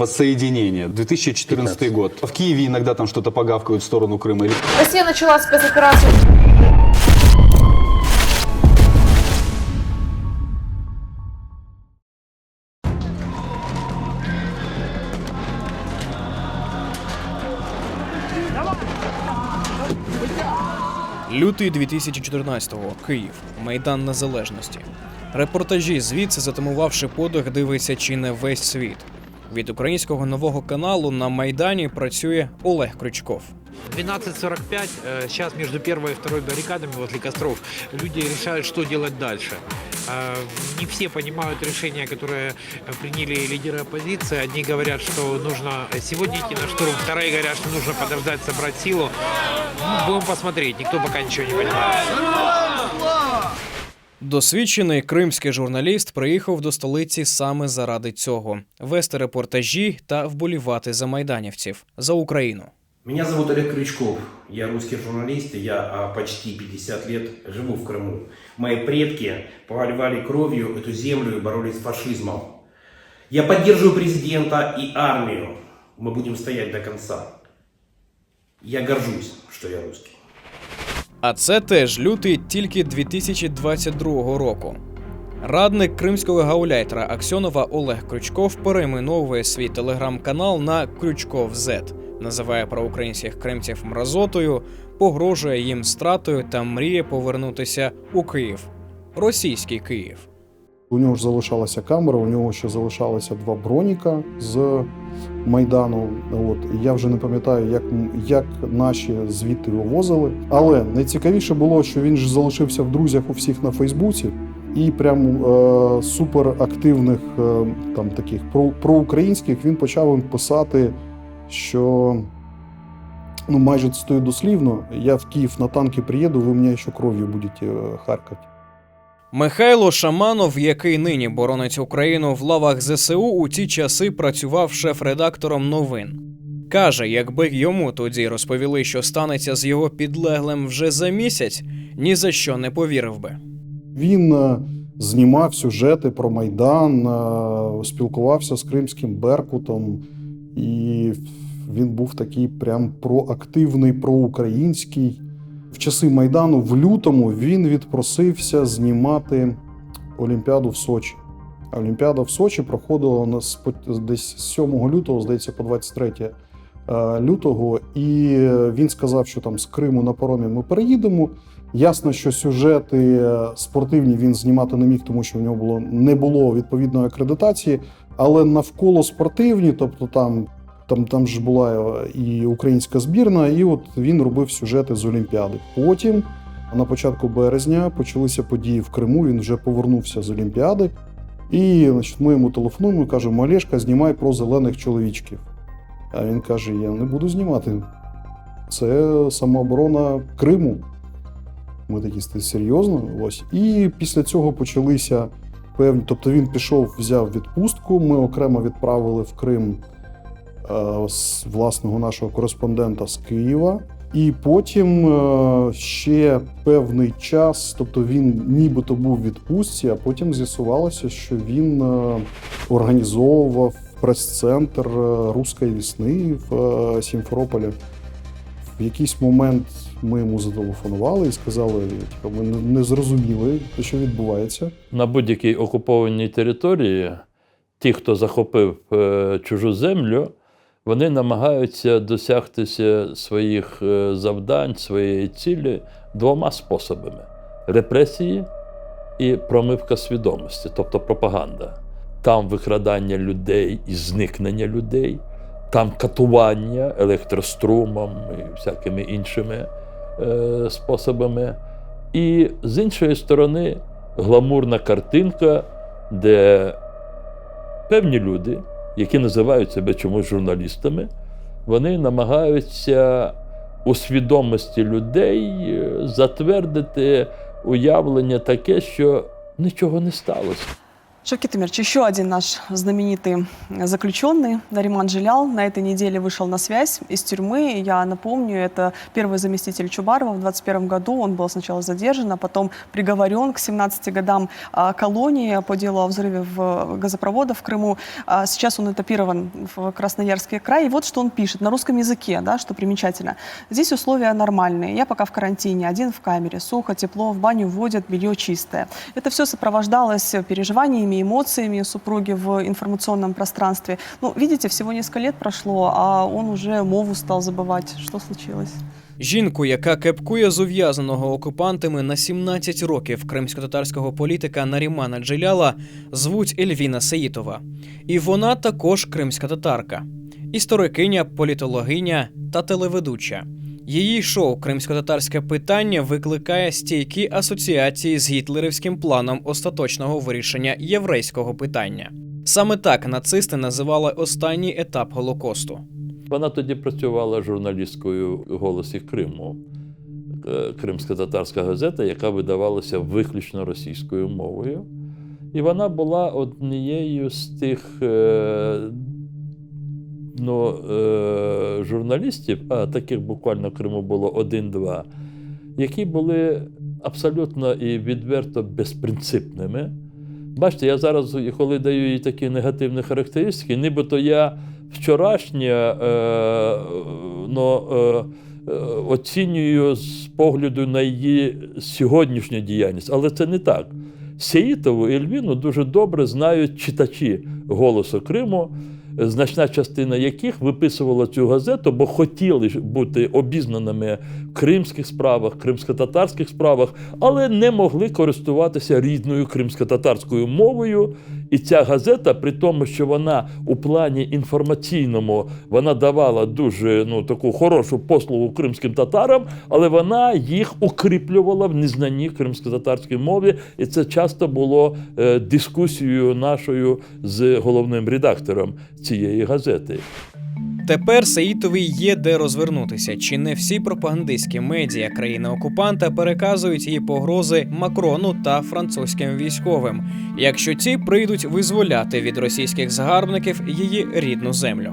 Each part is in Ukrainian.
воссоединения. 2014 год. В Киеве иногда там что-то погавкают в сторону Крыма. Росія начала спецоперацію. Лютий 2014-го. Київ. Майдан Незалежності. Репортажі звідси, затамувавши подих, дивиться чи не весь світ. Від українського нового каналу на Майдані працює Олег Крючков. 12.45, э, сейчас между первой и второй баррикадами возле костров люди решают, что делать дальше. Э, Не все понимают решения, которые э, приняли лидеры оппозиции. Одни говорят, что нужно сегодня идти на штурм, вторые говорят, что нужно подождать, собрать силу. Ну, будем посмотреть, никто пока ничего не понимает. Досвідчений кримський журналіст приїхав до столиці саме заради цього вести репортажі та вболівати за майданівців за Україну. Меня зовут Олег Крючков. Я русский журналист, и я а, почти 50 лет живу в Крыму. Мои предки поливали кровью эту землю и боролись с фашизмом. Я поддерживаю президента и армию. Мы будем стоять до конца. Я горжусь, что я русский. А це теж лютий тільки 2022 року. Радник кримського гауляйтера Аксьонова Олег Крючков перейменовує свій телеграм-канал на Крючков Зет, називає проукраїнських кримців мразотою, погрожує їм стратою та мріє повернутися у Київ. Російський Київ. У нього ж залишалася камера, у нього ще залишалося два броніка з Майдану. От я вже не пам'ятаю, як, як наші звідти вивозили. Але найцікавіше було, що він ж залишився в друзях у всіх на Фейсбуці. І прям е, суперактивних е, там таких про, проукраїнських він почав їм писати, що ну майже цитую дослівно: я в Київ на танки приїду, ви мене ще кров'ю будете е, харкати. Михайло Шаманов, який нині боронить Україну в лавах ЗСУ, у ті часи працював шеф-редактором новин. Каже, якби йому тоді розповіли, що станеться з його підлеглим вже за місяць, ні за що не повірив би. Він е, знімав сюжети про Майдан, е, спілкувався з Кримським Беркутом, і він був такий прям проактивний, проукраїнський. В часи Майдану в лютому він відпросився знімати Олімпіаду в Сочі. Олімпіада в Сочі проходила десь з 7 лютого, здається, по 23 е, лютого. І він сказав, що там з Криму на паромі ми переїдемо. Ясно, що сюжети е, спортивні він знімати не міг, тому що в нього було не було відповідної акредитації. Але навколо спортивні, тобто там, там, там ж була і українська збірна, і от він робив сюжети з Олімпіади. Потім, на початку березня, почалися події в Криму. Він вже повернувся з Олімпіади. І значить, ми йому телефонуємо і кажемо: Олешка, знімай про зелених чоловічків. А він каже: Я не буду знімати. Це самооборона Криму. Ми такі «Ти серйозно. Ось. І після цього почалися певні. Тобто він пішов, взяв відпустку. Ми окремо відправили в Крим з власного нашого кореспондента з Києва. І потім е, ще певний час, тобто він нібито був в відпустці, а потім з'ясувалося, що він е, організовував прес-центр е, Руської вісни в е, Сімферополі. В якийсь момент ми йому зателефонували і сказали, типу, ми не- зрозуміли, що відбувається. на будь-якій окупованій території ті, хто захопив е, чужу землю, вони намагаються досягтися своїх е, завдань, своєї цілі двома способами: репресії і промивка свідомості, тобто пропаганда. Там викрадання людей і зникнення людей, там катування електрострумом і всякими іншими е, способами. І з іншої сторони, гламурна картинка, де певні люди, які називають себе чомусь журналістами, вони намагаються у свідомості людей е, затвердити уявлення таке, що нічого не сталося. Шевкет Эмирович, еще один наш знаменитый заключенный, Нариман Жилял, на этой неделе вышел на связь из тюрьмы. Я напомню, это первый заместитель Чубарова. В 2021 году он был сначала задержан, а потом приговорен к 17 годам а, колонии по делу о взрыве в газопровода в Крыму. А Сейчас он этапирован в Красноярский край. И вот что он пишет на русском языке, да, что примечательно. Здесь условия нормальные. Я пока в карантине, один в камере, сухо, тепло, в баню вводят, белье чистое. Это все сопровождалось переживаниями, эмоциями супруги в информационном пространстве. Ну, видите, всего несколько лет прошло, а он уже мову стал забывать. Что случилось? Жінку, яка кепкує з ув'язаного окупантами на 17 років кримсько-татарського політика Нарімана Джиляла, звуть Ельвіна Сеїтова. І вона також кримська татарка, історикиня, політологиня та телеведуча. Її шоу Кримсько-татарське питання викликає стійкі асоціації з гітлерівським планом остаточного вирішення єврейського питання. Саме так нацисти називали останній етап Голокосту. Вона тоді працювала журналісткою голосі Криму, е, Кримська татарська газета, яка видавалася виключно російською мовою. І вона була однією з тих е, ну, е, журналістів, а таких буквально в Криму було один-два, які були абсолютно і відверто безпринципними. Бачите, я зараз, коли даю їй такі негативні характеристики, нібито я вчорашнє е, ну, е, е, оцінюю з погляду на її сьогоднішню діяльність, але це не так. Сеїтову і Ельвіну дуже добре знають читачі голосу Криму, значна частина яких виписувала цю газету, бо хотіли бути обізнаними в кримських справах, кримсько-татарських справах, але не могли користуватися рідною кримсько-татарською мовою. І ця газета, при тому, що вона у плані інформаційному вона давала дуже ну, таку хорошу послугу кримським татарам, але вона їх укріплювала в незнанні кримсько-татарської мови, і це часто було е, дискусією нашою з головним редактором цієї газети. Тепер Саїтові є де розвернутися. Чи не всі пропагандистські медіа країни-окупанта переказують її погрози Макрону та французьким військовим, якщо ці прийдуть визволяти від російських загарбників її рідну землю?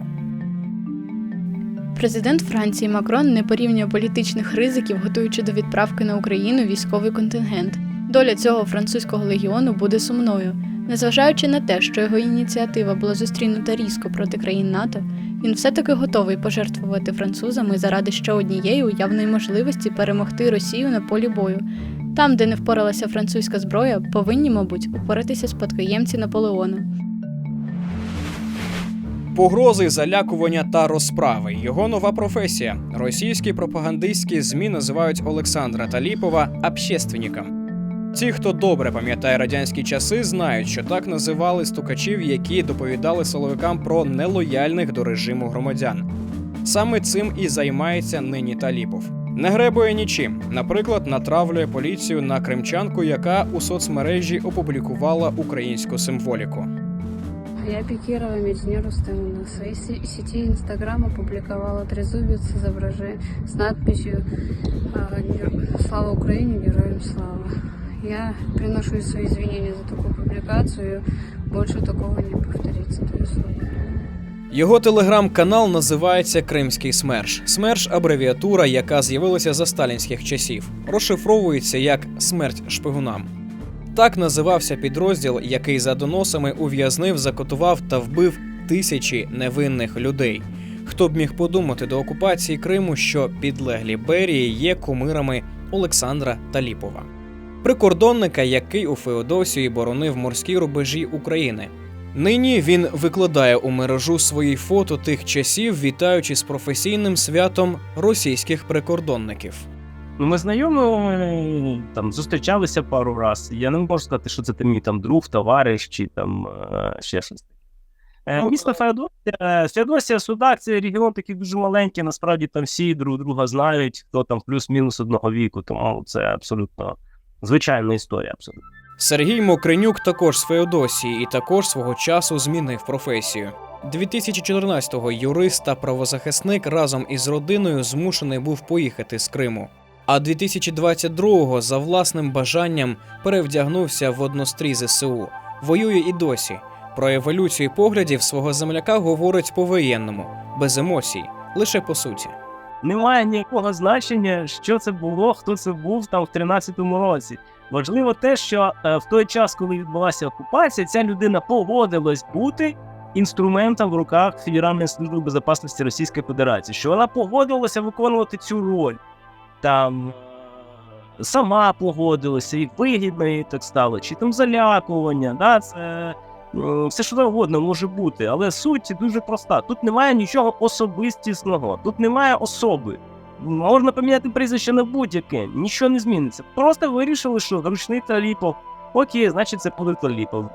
Президент Франції Макрон не порівнює політичних ризиків, готуючи до відправки на Україну військовий контингент. Доля цього французького легіону буде сумною. Незважаючи на те, що його ініціатива була зустрінута різко проти країн НАТО, він все-таки готовий пожертвувати французами заради ще однієї уявної можливості перемогти Росію на полі бою. Там, де не впоралася французька зброя, повинні, мабуть, упоратися спадкоємці Наполеона. Погрози, залякування та розправи його нова професія. Російські пропагандистські змі називають Олександра Таліпова общественником. Ті, хто добре пам'ятає радянські часи, знають, що так називали стукачів, які доповідали силовикам про нелояльних до режиму громадян. Саме цим і займається нині Таліпов. Не гребує нічим. Наприклад, натравлює поліцію на кримчанку, яка у соцмережі опублікувала українську символіку. Я Пикирова Мединер Рустемовна в своей се- сети Инстаграм опубликовала трезубец с изображением с надписью «Слава Украине, героям слава». Я приношу свои извинения за такую публикацию. Больше такого не повторится. То Його телеграм-канал називається Кримський СМЕРШ. СМЕРШ абревіатура, яка з'явилася за сталінських часів, розшифровується як смерть шпигунам. Так називався підрозділ, який за доносами ув'язнив, закотував та вбив тисячі невинних людей. Хто б міг подумати до окупації Криму, що підлеглі Берії є кумирами Олександра Таліпова, прикордонника, який у Феодосії боронив морські рубежі України. Нині він викладає у мережу свої фото тих часів, вітаючи з професійним святом російських прикордонників. Ну, ми знайомі там зустрічалися пару раз. Я не можу сказати, що це ти мій там друг, товариш чи там е, ще щось. Е, Місто Феодосія, Феодосія, Судак це регіон такий дуже маленький. Насправді там всі друг друга знають, хто там плюс-мінус одного віку, тому це абсолютно звичайна історія. Абсолютно. Сергій Мокренюк також з Феодосії і також свого часу змінив професію. 2014-го юрист та правозахисник разом із родиною змушений був поїхати з Криму. А 2022-го за власним бажанням перевдягнувся в однострій ЗСУ. воює і досі. Про еволюцію поглядів свого земляка говорить по-воєнному, без емоцій, лише по суті. Немає ніякого значення, що це було, хто це був там в 13-му році. Важливо те, що е, в той час, коли відбулася окупація, ця людина погодилась бути інструментом в руках Федеральної служби безпеки Російської Федерації, що вона погодилася виконувати цю роль. Там е, сама погодилася, і вигідно їй так стало, чи там залякування. Да, це все що завгодно може бути, але суть дуже проста. Тут немає нічого особистісного, тут немає особи. Можна поміняти прізвище на будь-яке, нічого не зміниться. Просто вирішили, що ручний Таліпов. Окей, значить це буде Таліпов.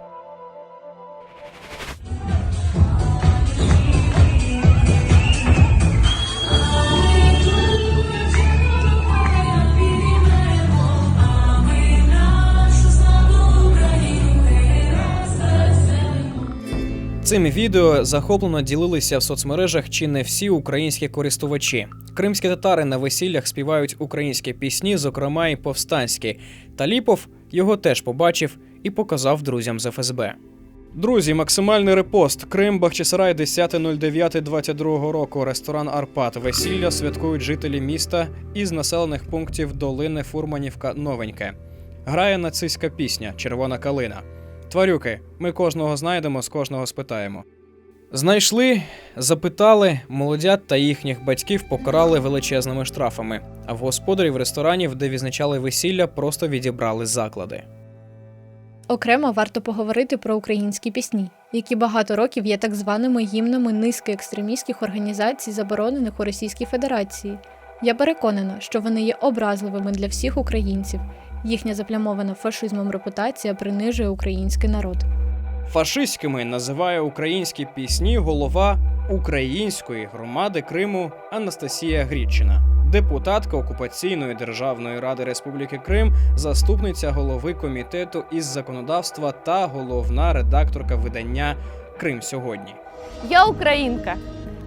Цим відео захоплено ділилися в соцмережах чи не всі українські користувачі. Кримські татари на весіллях співають українські пісні, зокрема й повстанські. Таліпов його теж побачив і показав друзям з ФСБ. Друзі, максимальний репост. Крим, Бахчисарай, 10.09.22 року. Ресторан Арпат. Весілля святкують жителі міста із населених пунктів долини Фурманівка Новеньке. Грає нацистська пісня Червона калина. Тварюки, ми кожного знайдемо, з кожного спитаємо. Знайшли, запитали, молодят та їхніх батьків покарали величезними штрафами, а в господарів ресторанів, де відзначали весілля, просто відібрали заклади. Окремо варто поговорити про українські пісні, які багато років є так званими гімнами низки екстремістських організацій, заборонених у Російській Федерації. Я переконана, що вони є образливими для всіх українців. Їхня заплямована фашизмом репутація принижує український народ. Фашистськими називає українські пісні голова української громади Криму Анастасія Грідчина, депутатка окупаційної державної ради Республіки Крим, заступниця голови комітету із законодавства та головна редакторка видання Крим сьогодні. Я украинка.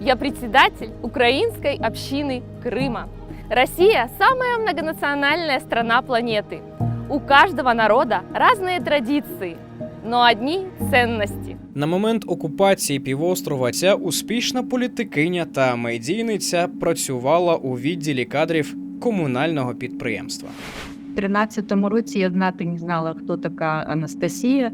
Я председатель украинской общины Крыма. Россия – самая многонациональная страна планеты. У каждого народа разные традиции, но одни ценности. На момент окупації півострова ця успішна політикиня та медійниця працювала у відділі кадрів комунального підприємства. У 13-му році я знати не знала, хто така Анастасія.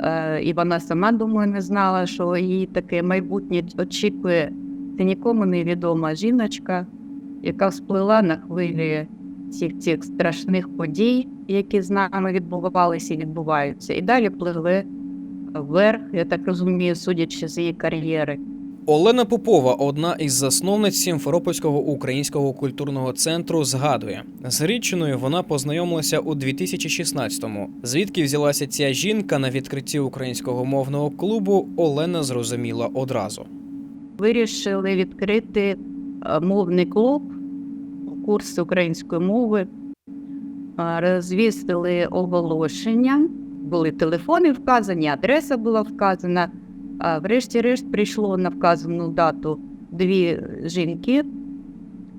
Е, І вона сама, думаю, не знала, що її таке майбутнє очікує. Це нікому невідома жіночка, яка всплила на хвилі цих цих страшних подій, які з нами відбувалися і відбуваються. І далі пливли вверх, я так розумію, судячи з її кар'єри. Олена Попова, одна із засновниць Сімферопольського українського культурного центру, згадує з Грічиною вона познайомилася у 2016-му. Звідки взялася ця жінка на відкритті українського мовного клубу, Олена зрозуміла одразу. вирішили відкрити мовний клуб, курси української мови, Е, розвісили оголошення, були телефони вказані, адреса була вказана. А врешті-решт прийшло на вказану дату дві жінки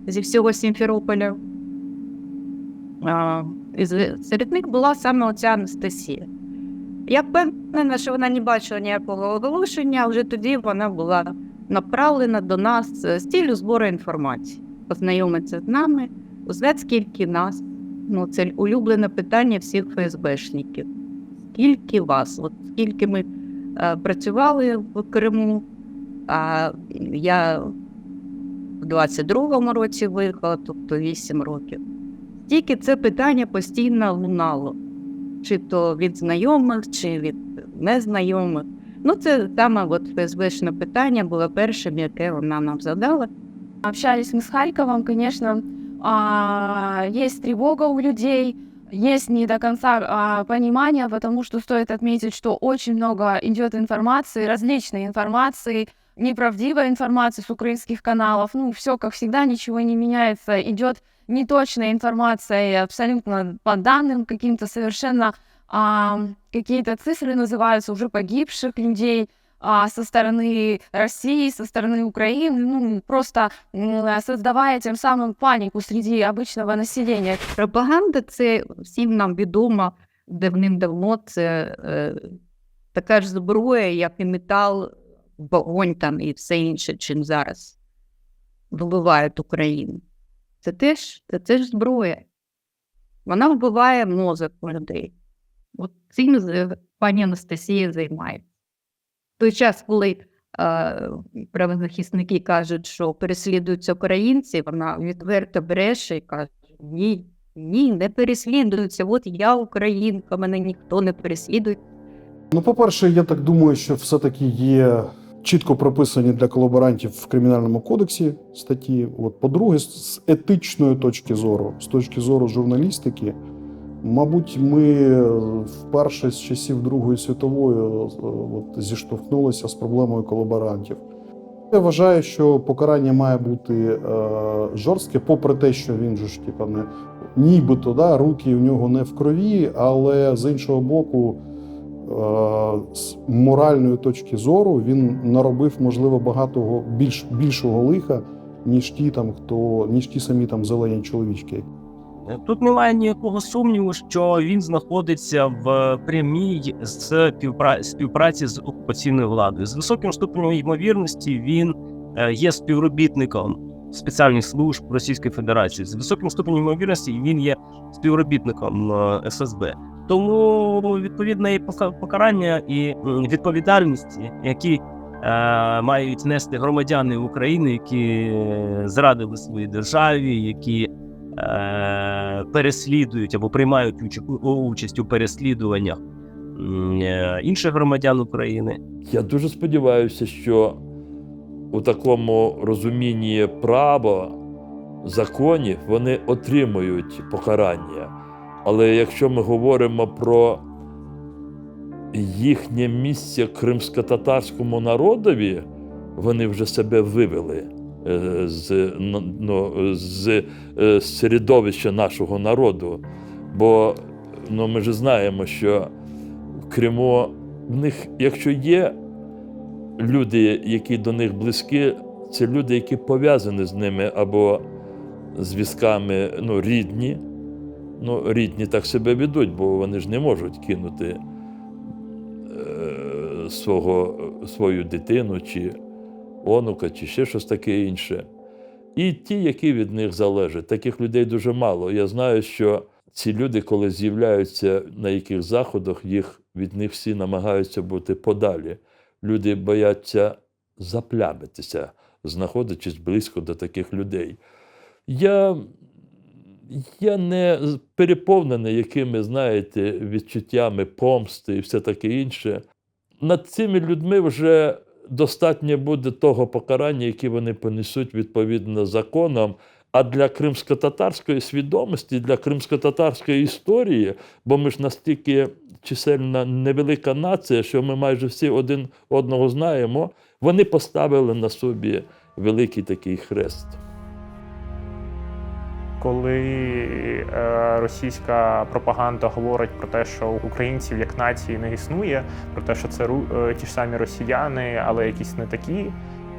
зі всього Сімферополя. І Серед них була саме оця Анастасія. Я впевнена, що вона не бачила ніякого оголошення, а вже тоді вона була направлена до нас е, з ціллю збору інформації, познайомитися з нами, узнати, скільки нас. Ну, це улюблене питання всіх ФСБшників. Скільки вас? От скільки ми е, працювали в Криму, а я в 22-му році виїхала, тобто 8 років. Тільки це питання постійно лунало. Чи то від знайомих, чи від незнайомих. Ну, це саме от ФСБшне питання було першим, яке вона нам задала. Общались мы с Харьковом, конечно, а, есть тревога у людей, есть не до конца а, понимание, потому что стоит отметить, что очень много идет информации, различной информации, неправдивой информации с украинских каналов. Ну, все как всегда, ничего не меняется. Идет неточная информация, абсолютно по данным каким-то совершенно какие-то цифры называются уже погибших людей а, со стороны России, со стороны Украины, ну, просто м, создавая тем самым панику среди обычного населения. Пропаганда це всім нам відомо давним-давно. Це е, така ж зброя, як і метал, вогонь там і все інше, чим зараз вбивають Україну. Це теж, це теж зброя. Вона вбиває мозок у людей. От цим з- пані Анастасія займається. В той час, коли е, правозахисники кажуть, що переслідуються українці, вона відверто бреше і каже: ні, ні, не переслідуються. От я українка, мене ніхто не переслідує. Ну, по-перше, я так думаю, що все-таки є чітко прописані для колаборантів в кримінальному кодексі статті. От, по-друге, з етичної точки зору, з точки зору журналістики, мабуть, ми е, вперше з часів Другої світової е, от, зіштовхнулися з проблемою колаборантів. Я вважаю, що покарання має бути е, жорстке, попри те, що він же ж типа не нібито да, руки у нього не в крові, але з іншого боку, е, з моральної точки зору він наробив, можливо, багатого більш більшого лиха, ніж ті там, хто ніж ті самі там зелені чоловічки. Тут немає ніякого сумніву, що він знаходиться в прямій співпра- співпраці з окупаційною владою. З високим ступенем ймовірності він е, є співробітником спеціальних служб Російської Федерації. З високим ступенем ймовірності він є співробітником е, ССБ. Тому відповідне покарання і м, відповідальність, які е, мають нести громадяни України, які е, зрадили своїй державі, які е, переслідують або приймають участь у переслідуваннях е, інших громадян України. Я дуже сподіваюся, що у такому розумінні права, законів вони отримують покарання. Але якщо ми говоримо про їхнє місце кримсько-татарському народові, вони вже себе вивели е, з, ну, ну, з е, середовища нашого народу. Бо ну, ми ж знаємо, що в Криму в них, якщо є люди, які до них близькі, це люди, які пов'язані з ними або зв'язками ну, рідні. Ну, рідні так себе ведуть, бо вони ж не можуть кинути е, свого, свою дитину, чи онука, чи ще щось таке інше. І ті, які від них залежать. Таких людей дуже мало. Я знаю, що ці люди, коли з'являються на яких заходах, їх від них всі намагаються бути подалі. Люди бояться заплямитися, знаходячись близько до таких людей. Я, я не переповнений якими, знаєте, відчуттями помсти і все таке інше. Над цими людьми вже достатньо буде того покарання, яке вони понесуть відповідно законам. А для кримсько-татарської свідомості, для кримсько-татарської історії, бо ми ж настільки чисельна невелика нація, що ми майже всі один одного знаємо, вони поставили на собі великий такий хрест. Коли е, російська пропаганда говорить про те, що українців як нації не існує, про те, що це е, ті ж самі росіяни, але якісь не такі,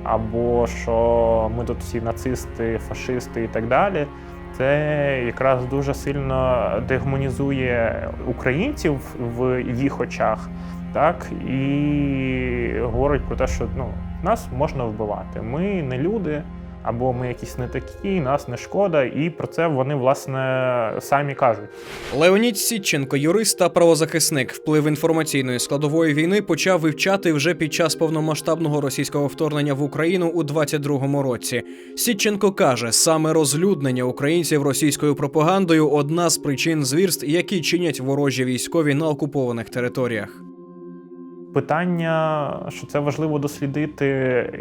або що ми тут всі нацисти, фашисти і так далі. Це якраз дуже сильно дегуманізує українців в їх очах, так і говорить про те, що ну, нас можна вбивати. Ми не люди, або ми якісь не такі, нас не шкода, і про це вони власне самі кажуть. Леонід Сітченко, юрист та правозахисник, вплив інформаційної складової війни почав вивчати вже під час повномасштабного російського вторгнення в Україну у 22-му році. Сітченко каже, саме розлюднення українців російською пропагандою одна з причин звірств, які чинять ворожі військові на окупованих територіях. Питання, що це важливо дослідити,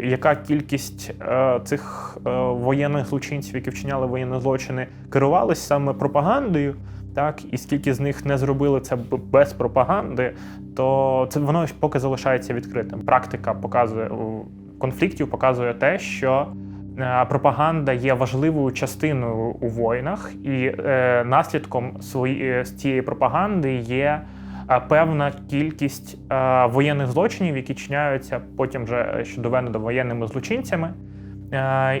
яка кількість е, цих е, воєнних злочинців, які вчиняли воєнні злочини, керувались саме пропагандою, так і скільки з них не зробили це без пропаганди, то це воно поки залишається відкритим. Практика показує конфліктів, показує те, що е, пропаганда є важливою частиною у воїнах, і е, наслідком свої, з цієї пропаганди є е, певна кількість воєнних злочинів, які чиняються потім вже що доведено воєнними злочинцями,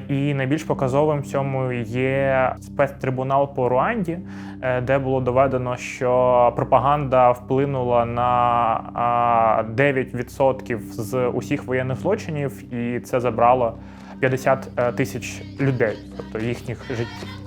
І найбільш показовим в цьому є спецтрибунал по Руанді, е, де було доведено, що пропаганда вплинула на а, 9% з усіх воєнних злочинів, і це забрало 50 е, тисяч людей, тобто їхніх життів.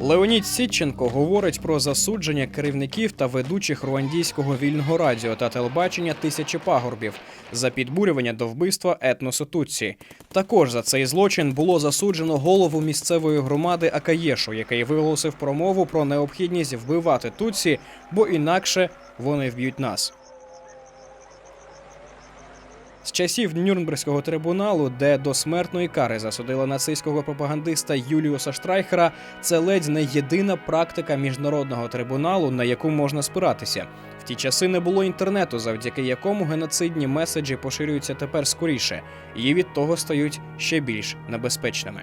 Леонід Сітченко говорить про засудження керівників та ведучих руандійського вільного радіо та телебачення тисячі пагорбів за підбурювання до вбивства етносу Тутсі. Також за цей злочин було засуджено голову місцевої громади Акаєшу, який виголосив промову про необхідність вбивати Тутсі, бо інакше вони вб'ють нас. З часів Нюрнберзького трибуналу, де до смертної кари засудили нацистського пропагандиста Юліуса Штрайхера, це ледь не єдина практика міжнародного трибуналу, на яку можна спиратися. В ті часи не було інтернету, завдяки якому геноцидні меседжі поширюються тепер скоріше, і від того стають ще більш небезпечними.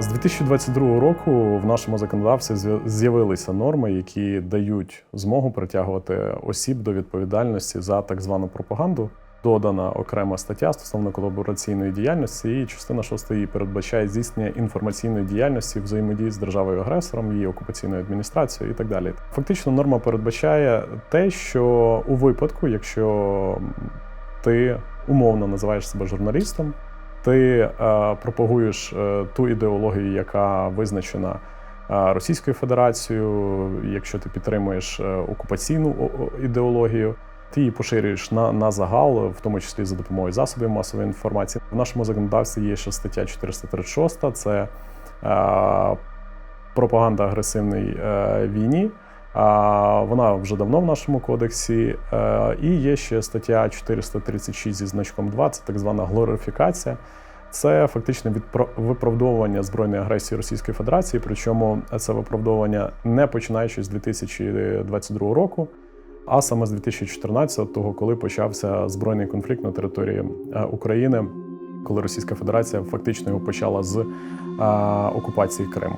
З 2022 року в нашому законодавстві з'явилися норми, які дають змогу притягувати осіб до відповідальності за так звану пропаганду. Додана окрема стаття стосовно колабораційної діяльності, і частина 6 її передбачає здійснення інформаційної діяльності взаємодії з державою агресором, її окупаційною адміністрацією і так далі. Фактично, норма передбачає те, що у випадку, якщо ти умовно називаєш себе журналістом, ти е, пропагуєш е, ту ідеологію, яка визначена е, Російською Федерацією, якщо ти підтримуєш окупаційну ідеологію, ти її поширюєш на, на загал, в тому числі за допомогою засобів масової інформації. В нашому законодавстві є ще стаття 436, це пропаганда агресивної війні. Вона вже давно в нашому кодексі. Е, І є ще стаття 436 зі значком 2, це так звана глорифікація. Це фактично виправдовування збройної агресії Російської Федерації, причому це виправдовування не починаючи з 2022 року, а саме з 2014-го, коли почався збройний конфлікт на території е, України, коли Російська Федерація фактично його почала з е, окупації Криму.